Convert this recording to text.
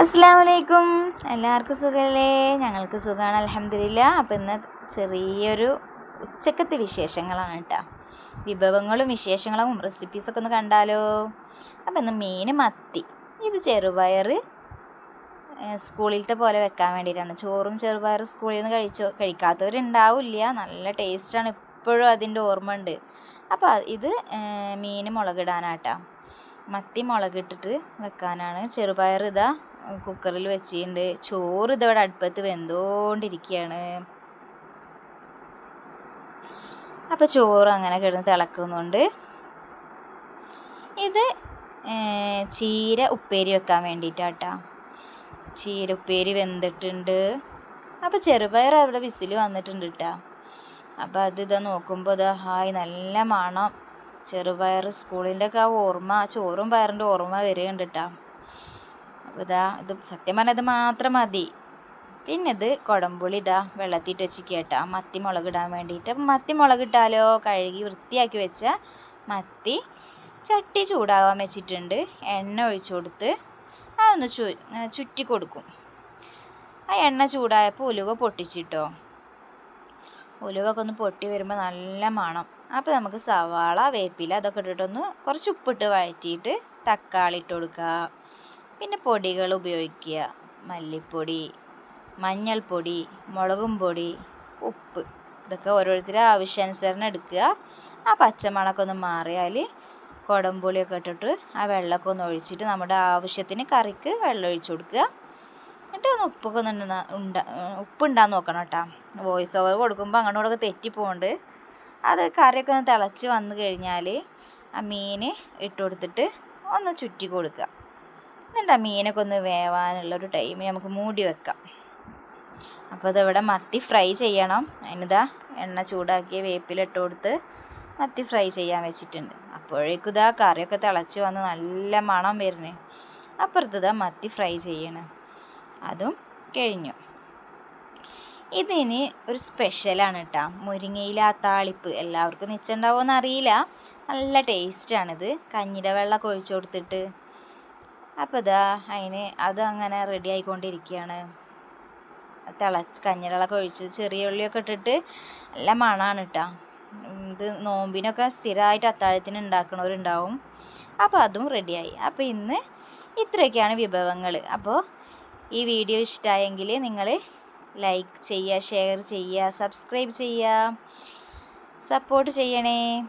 അസ്സാം വലൈക്കും എല്ലാവർക്കും സുഖമല്ലേ ഞങ്ങൾക്ക് സുഖമാണ് അലഹമില്ല അപ്പോൾ ഇന്ന് ചെറിയൊരു ഉച്ചക്കത്തെ വിശേഷങ്ങളാണ് കേട്ടോ. വിഭവങ്ങളും വിശേഷങ്ങളും റെസിപ്പീസൊക്കെ ഒന്ന് കണ്ടാലോ? അപ്പോൾ ഇന്ന് മീൻ മത്തി ഇത് ചെറുപയർ സ്കൂളിലത്തെ പോലെ വെക്കാൻ വേണ്ടിയിട്ടാണ്. ചോറും ചെറുപയർ സ്കൂളിൽ നിന്ന് കഴിച്ചോ കഴിക്കാത്തവരുണ്ടാവില്ല. നല്ല ടേസ്റ്റാണ് ഇപ്പോഴും അതിന്റെ ഓർമ്മ ഉണ്ട് അപ്പോൾ ഇത് മീൻ മുളകിടാനാട്ടോ. മത്തി മുളകിട്ടിട്ട് വെക്കാനാണ്. ചെറുപയർ ഇതാ കുക്കറിൽ വെച്ചിട്ടുണ്ട്. ചോറ് ഇതവിടെ അടുപ്പത്ത് വെന്തോണ്ടിരിക്കുകയാണ് അപ്പോൾ ചോറ് അങ്ങനെ കിടന്ന് തിളക്കുന്നുണ്ട്. ഇത് ചീര ഉപ്പേരി വെക്കാൻ വേണ്ടിയിട്ടാട്ടാ ചീര ഉപ്പേരി വെന്തിട്ടുണ്ട്. അപ്പോൾ ചെറുപയർ അവിടെ വിസിൽ വന്നിട്ടുണ്ട് കേട്ടോ അപ്പോൾ അത് ഇതാ നോക്കുമ്പോൾ ഇതാ ഹായ് നല്ല മണം. ചെറുപയർ സ്കൂളിന്റെ ഒക്കെ ആ ഓർമ്മ ചോറും പയറിന്റെ ഓർമ്മ വരികയുണ്ട് കേട്ടോ അപ്പോൾ ഇതാ ഇത് സത്യം പറഞ്ഞാൽ ഇത് മാത്രം മതി. പിന്നെ ഇത് കുടംപുളി ഇതാ വെള്ളത്തിട്ട് വെച്ച് കേട്ടോ. മത്തി ഇടാൻ വേണ്ടിയിട്ട്. മത്തി മുളക് ഇട്ടാലോ? കഴുകി വൃത്തിയാക്കി വെച്ച മത്തി ചട്ടി ചൂടാവാൻ വെച്ചിട്ടുണ്ട്. എണ്ണ ഒഴിച്ചു കൊടുത്ത് അതൊന്ന് ചു ചുറ്റി കൊടുക്കും. ആ എണ്ണ ചൂടായപ്പോൾ ഉലുവ പൊട്ടിച്ചിട്ടോ. ഉലുവൊക്കെ ഒന്ന് പൊട്ടി വരുമ്പോൾ നല്ല മണം. അപ്പോൾ നമുക്ക് സവാള വേപ്പില അതൊക്കെ ഇട്ടിട്ടൊന്ന് കുറച്ച് ഉപ്പിട്ട് വഴറ്റിയിട്ട് തക്കാളി ഇട്ട് കൊടുക്കുക പിന്നെ പൊടികൾ ഉപയോഗിക്കുക. മല്ലിപ്പൊടി മഞ്ഞൾപ്പൊടി മുളകും പൊടി ഉപ്പ്. ഇതൊക്കെ ഓരോരുത്തരുടെ ആവശ്യാനുസരണം എടുക്കുക. ആ പച്ചമണമൊക്കെ ഒന്ന് മാറിയാൽ കുടംപുളിയൊക്കെ ഇട്ടിട്ട് ആ വെള്ളമൊക്കെ ഒന്ന് ഒഴിച്ചിട്ട് നമ്മുടെ ആവശ്യത്തിന് കറിക്ക് വെള്ളം ഒഴിച്ചു കൊടുക്കുക. എന്നിട്ട് ഒന്ന് ഉപ്പൊക്കെ ഒന്ന് ഉണ്ട ഉപ്പുണ്ടാന്ന് നോക്കണം കേട്ടോ. വോയിസ് ഓവർ കൊടുക്കുമ്പോൾ അങ്ങോട്ടൊക്കെ തെറ്റിപ്പോണ്ട്. അത് കറിയൊക്കെ ഒന്ന് തിളച്ച് വന്നു കഴിഞ്ഞാൽ ആ മീൻ ഇട്ട് കൊടുത്തിട്ട് ഒന്ന് ചുറ്റി കൊടുക്കുക എന്നിട്ട് ആ മീനൊക്കെ ഒന്ന് വേവാനുള്ള ഒരു ടൈം നമുക്ക് മൂടി വെക്കാം. അപ്പോൾ ഇതിവിടെ മത്തി ഫ്രൈ ചെയ്യണം. അതിനിതാ എണ്ണ ചൂടാക്കി വേപ്പിലിട്ട് കൊടുത്ത് മത്തി ഫ്രൈ ചെയ്യാൻ വെച്ചിട്ടുണ്ട്. അപ്പോഴേക്കും ഇതാ കറിയൊക്കെ തിളച്ച് വന്ന് നല്ല മണം വരുന്നത് അപ്പുറത്ത് ഇതാ മത്തി ഫ്രൈ ചെയ്യണം. അതും കഴിഞ്ഞു. ഇതിന് ഒരു സ്പെഷ്യലാണ് കേട്ടോ മുരിങ്ങയില താളിപ്പ് എല്ലാവർക്കും നിച്ചുണ്ടാവുമെന്ന് അറിയില്ല. നല്ല ടേസ്റ്റാണിത്. കഞ്ഞിയുടെ വെള്ളമൊക്കെ ഒഴിച്ചു കൊടുത്തിട്ട്. അപ്പോൾ ഇതാ അതിന് അത് അങ്ങനെ റെഡി ആയിക്കൊണ്ടിരിക്കുകയാണ്. തിളച്ച് കഞ്ഞിവെള്ളമൊക്കെ ഒഴിച്ച് ചെറിയ ഉള്ളിയൊക്കെ ഇട്ടിട്ട് നല്ല മണമാണ് കേട്ടോ ഇത് നോമ്പിനൊക്കെ സ്ഥിരമായിട്ട് അത്താഴത്തിന് ഉണ്ടാക്കണവരുണ്ടാവും അപ്പോൾ അതും റെഡിയായി അപ്പോൾ ഇന്ന് ഇത്രയൊക്കെയാണ് വിഭവങ്ങൾ അപ്പോൾ ഈ വീഡിയോ ഇഷ്ടമായെങ്കിൽ നിങ്ങൾ ലൈക്ക് ചെയ്യുക ഷെയർ ചെയ്യുക സബ്സ്ക്രൈബ് ചെയ്യുക. സപ്പോർട്ട് ചെയ്യണേ.